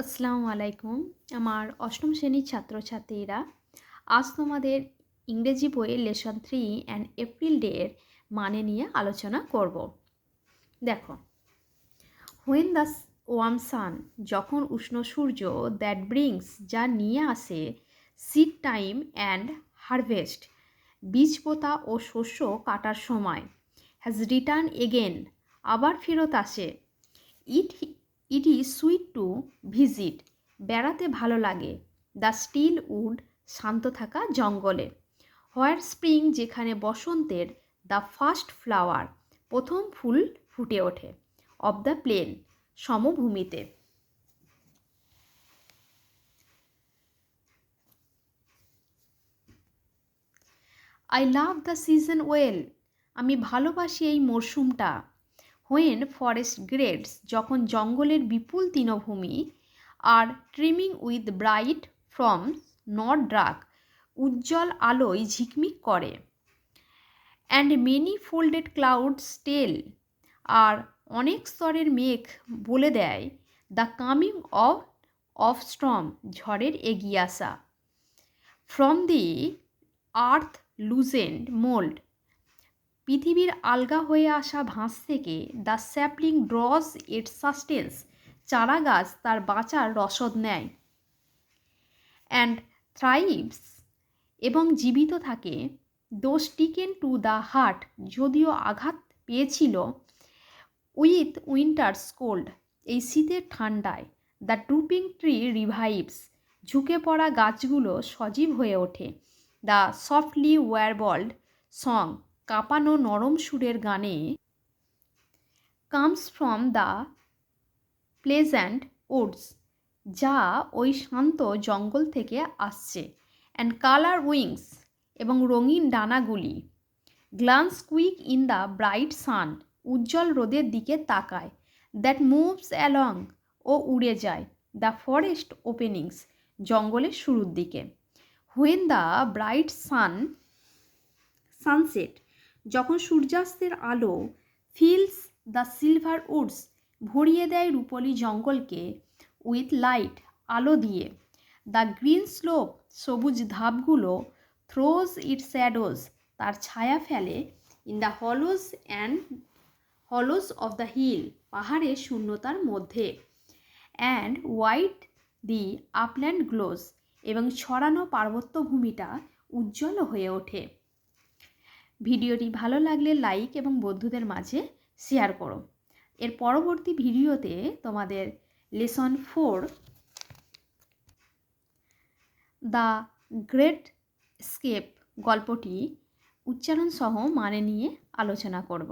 আসসালামু আলাইকুম। আমার অষ্টম শ্রেণির ছাত্রছাত্রীরা, আজ তোমাদের ইংরেজি বইয়ের lesson three and April day এর মানে নিয়ে আলোচনা করব। দেখো হোয়েন দ্য ওয়াম সান যখন উষ্ণ সূর্য দ্যাট ব্রিংস যা নিয়ে আসে সিড টাইম অ্যান্ড হারভেস্ট বীজ পোতা ও শস্য কাটার সময় হ্যাজ রিটার্ন এগেন আবার ফেরত আসে। It it is sweet to visit বেড়াতে ভালো লাগে। দ্য স্টিল উড শান্ত থাকা জঙ্গলে। হোয়ার স্প্রিং যেখানে বসন্তের দ্য ফার্স্ট ফ্লাওয়ার প্রথম ফুল ফুটে ওঠে। Of the plain সমভূমিতে। I love the season well আমি ভালোবাসি এই মরশুমটা হোয়েন ফরেস্ট গ্রেডস যখন জঙ্গলের বিপুল তৃণভূমি আর trimming with bright from not dark উজ্জ্বল আলোয় ঝিকমিক করে। And many folded clouds tell আর অনেক স্তরের মেঘ বলে দেয় the coming of of storm ঝড়ের এগিয়ে আসা। ফ্রম দি আর্থ লুজেন্ড মোল্ড পৃথিবীর আলগা হয়ে আসা ভাঁজ থেকে the sapling draws it sustenance, চারা গাছ তার বাঁচার রসদ নেয়। অ্যান্ড থ্রাইভস, এবং জীবিত থাকে। দোষ টিকেন টু দ্য হার্ট, যদিও আঘাত পেয়েছিল উইথ উইন্টার্স কোল্ড, এই শীতের ঠান্ডায়। দ্য ট্রুপিং ট্রি রিভাইভস, ঝুঁকে পড়া গাছগুলো সজীব হয়ে ওঠে। দ্য সফটলি ওয়ারবল্ড সং কাঁপানো নরম সুরের গানে comes from the pleasant woods যা ওই শান্ত জঙ্গল থেকে আসছে অ্যান্ড কালার উইংস এবং রঙিন ডানাগুলি। Glance quick in the bright sun উজ্জ্বল রোদের দিকে তাকায় দ্যাট মুভস অ্যালং ও উড়ে যায় দ্য ফরেস্ট ওপেনিংস জঙ্গলের শুরুর দিকে। When the bright sun sunset যখন সূর্যাস্তের আলো ফিলস দ্য সিলভার উডস ভরিয়ে দেয় রূপলি জঙ্গলকে উইথ লাইট, আলো দিয়ে, দ্য গ্রিন স্লোপ সবুজ ধাপগুলো থ্রোজ ইট শ্যাডোজ তার ছায়া ফেলে in the hollows and hollows of the hill, পাহাড়ের শূন্যতার মধ্যে, and white the upland glows এবং ছড়ানো পার্বত্য ভূমিটা উজ্জ্বল হয়ে ওঠে। ভিডিওটি ভালো লাগলে লাইক এবং বন্ধুদের মাঝে শেয়ার করো। এর পরবর্তী ভিডিওতে তোমাদের lesson four, the great escape গল্পটি উচ্চারণসহ মানে নিয়ে আলোচনা করব।